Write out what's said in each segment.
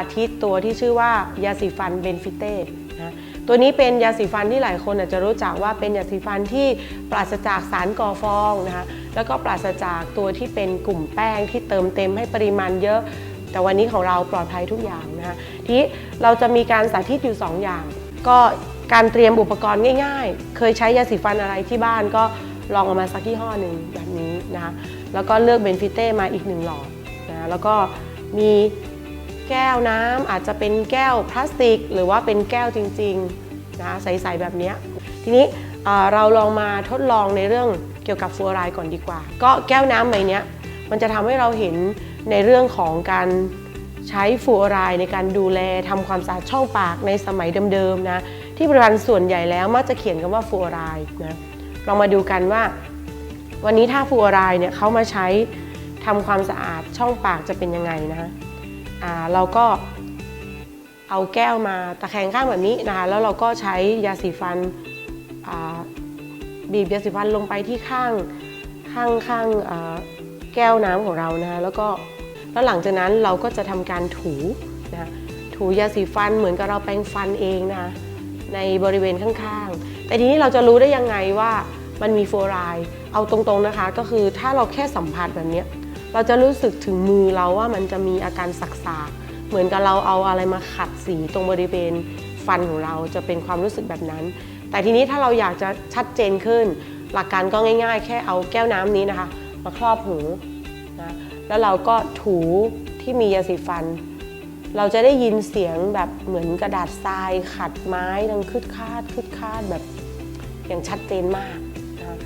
าธิตตัวที่ชื่อว่ายาสีฟันเบนฟิเต้นะตัวนี้เป็นยาสีฟันที่หลายคนอาจจะรู้จักว่าเป็นยาสีฟันที่ปราศจากสารก่อฟองนะคะแล้วก็ปราศจากตัวที่เป็นกลุ่มแป้งที่เติมเต็มให้ปริมาณเยอะ แต่วันนี้ของเราปลอดภัยทุกอย่างนะคะทีนี้เราจะมีการสาธิตอยู่ 2 อย่าง ก็การเตรียมอุปกรณ์ง่าย ๆ เคยใช้ยาสีฟันอะไรที่บ้านก็ลองเอามาสักยี่ห้อหนึ่งแบบนี้นะคะแล้วก็เลือกเบนฟิเต้มาอีกหนึ่งหลอดนะแล้วก็มี แก้วน้ำอาจจะเป็นแก้วพลาสติก หรือว่าเป็นแก้วจริงๆนะใสๆแบบนี้ ทีนี้เราลองมาทดลองในเรื่องเกี่ยวกับฟลูออไรด์ก่อนดีกว่า ก็แก้วน้ำใบนี้มันจะทำให้เราเห็นในเรื่องของการใช้ฟลูออไรด์ในการดูแลทำความสะอาดช่องปากในสมัยเดิมๆนะที่บริษัทส่วนใหญ่แล้วมักจะเขียนคำว่าฟลูออไรด์นะเรามาดูกันว่า วันนี้ถ้าฟลูออไรด์เนี่ยเขามาใช้ทำความสะอาดช่องปากจะเป็นยังไงนะ เราก็เอาแก้วมาตะแคงข้างแบบนี้นะคะแล้วเราก็ใช้ยาสีฟันบีบยาสีฟันลงไปที่ข้างข้างข้างแก้วน้ำของเรานะคะแล้วก็แล้วหลังจากนั้นเราก็จะทำการถูนะถูยาสีฟันเหมือนกับเราแปรงฟันเองนะในบริเวณข้างๆ แต่ทีนี้เราจะรู้ได้ยังไงว่ามันมีฟลูออไรด์เอาตรงๆนะคะ ก็คือถ้าเราแค่สัมผัสแบบนี้ เราจะรู้สึกถึงมือเราว่ามันจะมีอาการสักๆเหมือนกับเราเอาอะไรมาขัดสีตรงบริเวณฟันของเราจะเป็นความรู้สึกแบบนั้น แต่ทีนี้ถ้าเราอยากจะชัดเจนขึ้น หลักการก็ง่าย ๆ แค่เอาแก้วน้ำนี้นะคะ มาครอบหูนะแล้วเราก็ถูที่มียาสีฟัน เราจะได้ยินเสียงแบบเหมือนกระดาษทรายขัดไม้ดังคืดคาดคืดคาดแบบอย่างชัดเจนมากนะ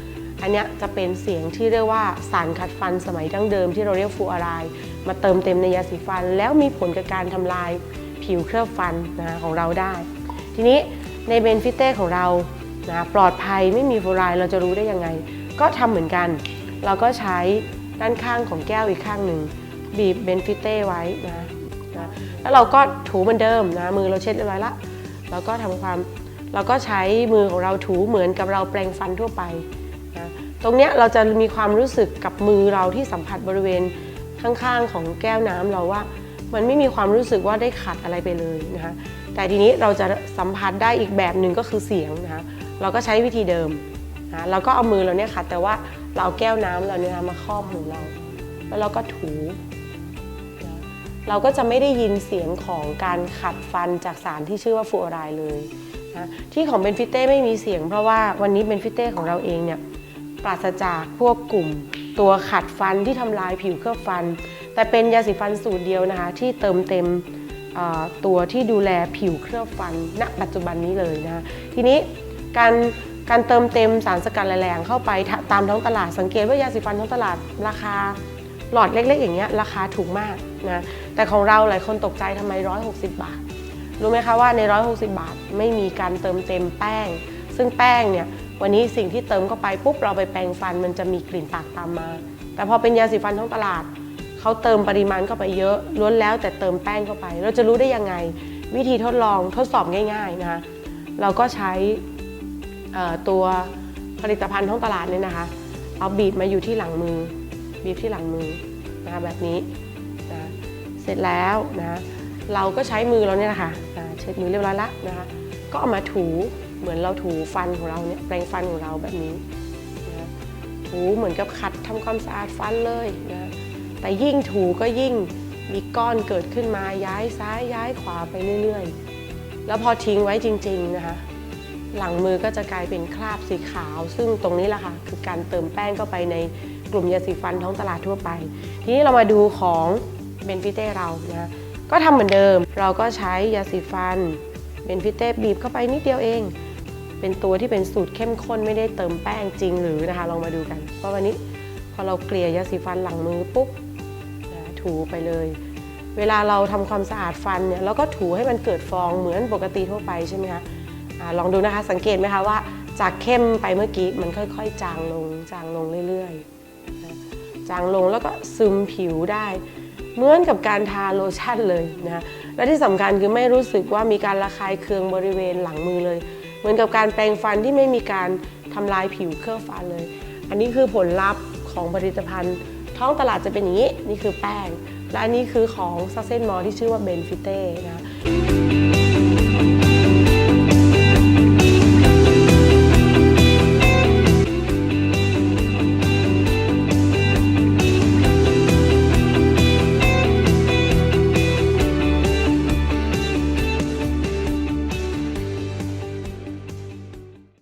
อันนี้จะเป็นเสียงที่เรียกว่าสารขัดฟันสมัยดั้งเดิมที่เราเรียกฟูออไรด์มาเติมเต็มในยาสีฟัน แล้วมีผลกับการทำลายผิวเคลือบฟันนะของเราได้ ทีนี้ในเบนฟิเต้ของเรานะปลอดภัยไม่มีฟูออไรด์เราจะรู้ได้ยังไง ก็ทำเหมือนกัน เราก็ใช้ด้านข้างของแก้วอีกข้างหนึ่งบีบเบนฟิเต้ไว้นะนะแล้วเราก็ถูเหมือนเดิมนะมือเราเช็ดเรียบร้อยละเราก็ทำความเราก็ใช้มือของเราถูเหมือนกับเราแปรงฟันทั่วไป ตรงเนี้ยเราจะมีความรู้สึกกับมือเราที่สัมผัสบริเวณข้างๆของแก้วน้ำเราว่า มันไม่มีความรู้สึกว่าได้ขัดอะไรไปเลยนะคะแต่ทีนี้เราจะสัมผัสได้อีกแบบหนึ่งก็คือเสียงนะคะเราก็ใช้วิธีเดิมนะเราก็เอามือเราเนี่ยขัดแต่ว่าเราเอาแก้วน้ำเราเนี่ยมาครอบหูเรา แล้วเราก็ถูเราก็จะไม่ได้ยินเสียงของการขัดฟันจากสารที่ชื่อว่าฟูออไรด์เลยนะที่ของเบนฟิเต้ไม่มีเสียง เพราะว่าวันนี้เบนฟิเต้ของเราเองเนี่ย ปราศจากพวกกลุ่ม ตัวขัดฟันที่ทำลายผิวเคลือบฟัน แต่เป็นยาสีฟันสูตรเดียวนะคะ ที่เติมเต็มตัวที่ดูแลผิวเคลือบฟันณปัจจุบันนี้เลยนะคะทีนี้การการเติมเต็มสารสกัดแรงเข้าไปตตามท้องตลาดสังเกตว่ายาสีฟันท้องตลาดราคาหลอดเล็กๆ อย่างเงี้ยราคาถูกมากนะแต่ของเราหลายคนตกใจทำไม 160 บาท รู้ไหมคะว่าใน 160 บาท ไม่มีการเติมเต็มแป้ง ซึ่งแป้งเนี่ยวันนี้สิ่งที่เติมเข้าไปปุ๊บเราไปแปรงฟันมันจะมีกลิ่นปากตามมา แต่พอเป็นยาสีฟันท้องตลาดเขาเติมปริมาณเข้าไปเยอะล้วนแล้วแต่เติมแป้งเข้าไป เราจะรู้ได้ยังไง วิธีทดลองทดสอบง่ายๆนะคะเราก็ใช้ตัวผลิตภัณฑ์ท้องตลาดเนี่ยนะคะ เอาบีบมาอยู่ที่หลังมือ บีบที่หลังมือนะคะแบบนี้นะเสร็จแล้วนะเราก็ใช้มือเราเนี่ยนะคะอ่าเช็ดมือเรียบร้อยละนะคะก็เอามาถู เหมือนเราถูฟันของเราเนี่ยแปรงฟันของเราแบบนี้นะถูเหมือนกับขัดทำความสะอาดฟันเลยนะแต่ยิ่งถูก็ยิ่งมีก้อนเกิดขึ้นมาย้ายซ้ายย้ายขวาไปเรื่อยๆ แล้วพอทิ้งไว้จริง ๆนะคะ หลังมือก็จะกลายเป็นคราบสีขาว ซึ่งตรงนี้แหละค่ะคือการเติมแป้งเข้าไปในกลุ่มยาสีฟันท้องตลาดทั่วไป ทีนี้เรามาดูของเบนฟิเต้เรานะก็ทำเหมือนเดิม เราก็ใช้ยาสีฟันเบนฟิเต้บีบเข้าไปนิดเดียวเอง เป็นตัวที่เป็นสูตรเข้มข้นไม่ได้เติมแป้งจริงหรือนะคะลองมาดูกันเพราะวันนี้พอเราเกลี่ยยาสีฟันหลังมือปุ๊บนะถูไปเลย เวลาเราทำความสะอาดฟันเนี่ยเราก็ถูให้มันเกิดฟองเหมือนปกติทั่วไปใช่ไหมคะอาลองดูนะคะสังเกตไหมคะว่าจากเข้มไปเมื่อกี้มันค่อย ๆ จางลงจางลงเรื่อยๆนะจางลงแล้วก็ซึมผิวได้ เหมือนกับการทาโลชั่นเลยนะและที่สำคัญคือไม่รู้สึกว่ามีการระคายเคืองบริเวณหลังมือเลย เหมือนกับการแปรงฟันที่ไม่มีการทำลายผิวเคลือบฟันเลย อันนี้คือผลลัพธ์ของผลิตภัณฑ์ท้องตลาดจะเป็นอย่างนี้ นี่คือแป้ง และอันนี้คือของซักเซนมอที่ชื่อว่าเบนฟิเต้นะ